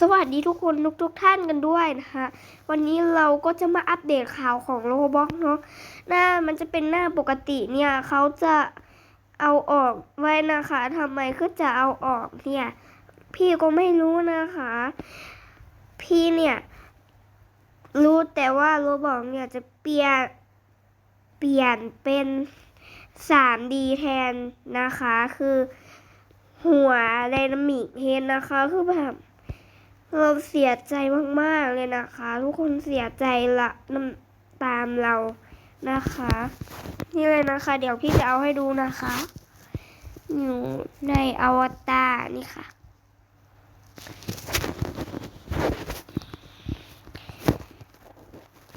สวัสดีทุกคนทุกทุกท่านกันด้วยนะคะวันนี้เราก็จะมาอัปเดตข่าวของโลบ็อกเนาะหน้ามันจะเป็นหน้าปกติเนี่ยเขาจะเอาออกไว้นะคะทำไมก็จะเอาออกเนี่ย พี่ก็ไม่รู้นะคะ พี่เนี่ย รู้แต่ว่าโรบอกเนี่ยจะเปลี่ยนเปลี่ยนเป็น 3D แทนนะคะ คือหัวไดนามิกเฮดนะคะคือแบบ เราเสียใจมากๆเลยนะคะ ทุกคนเสียใจละน้ำตามเรานะคะ นี่เลยนะคะ เดี๋ยวพี่จะเอาให้ดูนะคะอยู่ในอวตารนี่ค่ะ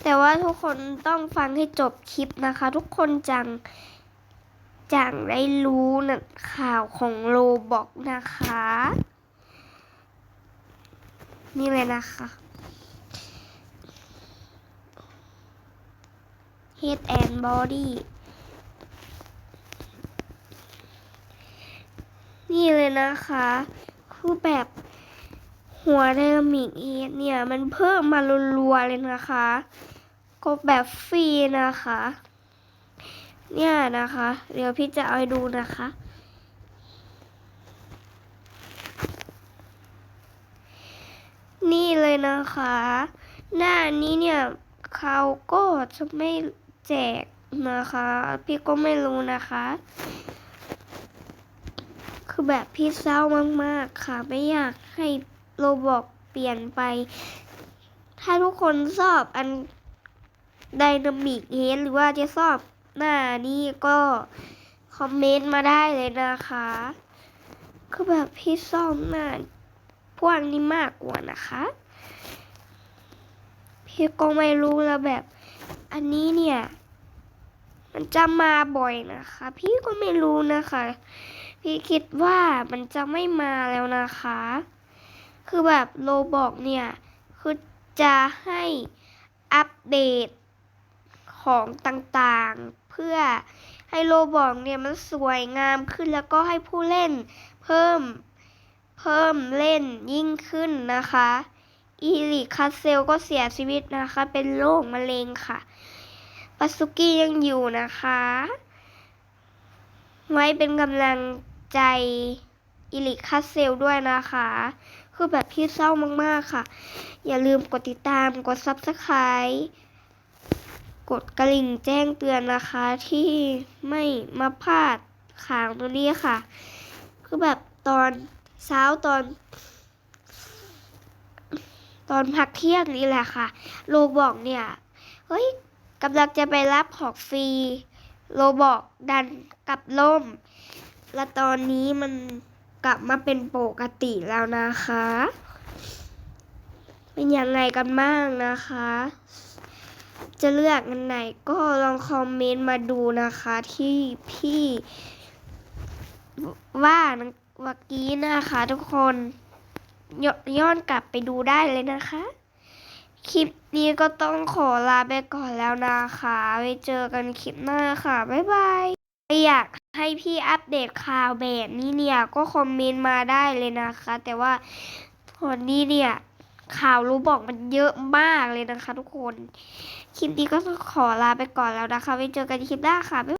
แต่ว่าทุกคนต้องฟังให้จบคลิปนะคะ ทุกคนจังจังได้รู้นะข่าวของโลบอกนะคะ นี่เลยนะคะ Head and Body นี่เลยนะคะ คือแบบหัวไดนามิกเฮดเนี่ย มันเพิ่มมารัวๆเลยนะคะ ก็แบบฟรีนะคะ เนี่ยนะคะ เดี๋ยวพี่จะเอาให้ดูนะคะ นี่ เลยนะคะ หน้านี้เนี่ยเขาก็จะไม่แจกนะคะ พี่ก็ไม่รู้นะคะ คือแบบพี่เศร้ามากๆค่ะ ไม่อยากให้โรบอกเปลี่ยนไป ถ้าทุกคนชอบอันไดนามิกเฮดหรือว่าจะชอบหน้านี้ก็คอมเมนต์มาได้เลยนะคะ คือแบบพี่ชอบหน้าพวกนี้มากกว่านะคะ พี่ก็ไม่รู้แล้วแบบ อันนี้เนี่ย มันจะมาบ่อยนะคะ พี่ก็ไม่รู้นะคะ พี่คิดว่ามันจะไม่มาแล้วนะคะ คือแบบโลบอกเนี่ย คือจะให้อัปเดตของต่างๆ เพื่อให้โลบอกเนี่ยมันสวยงามขึ้นแล้วก็ให้ผู้เล่นเพิ่มเพิ่มเล่นยิ่งขึ้นนะคะ อีริคาเซลก็เสียชีวิตนะคะ เป็นโรคมะเร็งค่ะปาสุกี้ยังอยู่นะคะ ไว้เป็นกำลังใจอีริคาเซลด้วยนะคะ คือแบบพี่เศร้ามากๆค่ะ อย่าลืมกดติดตามกด Subscribe กดกระลิ่งแจ้งเตือนนะคะ ที่ไม่มาพลาดข่าวตัวนี้ค่ะ คือแบบตอนเช้าตอน ตอนพักเที่ยงนี่แหละค่ะ โลบอกเนี่ย เฮ้ยกำลังจะไปรับของฟรี โลบอกดันกลับล่ม และตอนนี้มันกลับมาเป็นปกติแล้วนะคะ เป็นยังไงกันบ้างนะคะ จะเลือกอันไหนก็ลองคอมเมนต์มาดูนะคะที่พี่ว่าเมื่อกี้นะคะทุกคน ยย้อนกลับไปดูได้เลยนะคะ คลิปนี้ก็ต้องขอลาไปก่อนแล้วนะคะ ไว้เจอกันคลิปหน้าค่ะ บ๊ายบายอยากให้พี่อัปเดตข่าวแบบนี้เนี่ย ก็คอมเมนต์มาได้เลยนะคะ แต่ว่าตอนนี้เนี่ยข่าวรู้บอกมันเยอะมากเลยนะคะทุกคน คลิปนี้ก็ต้องขอลาไปก่อนแล้วนะคะ ไว้เจอกันคลิปหน้าค่ะ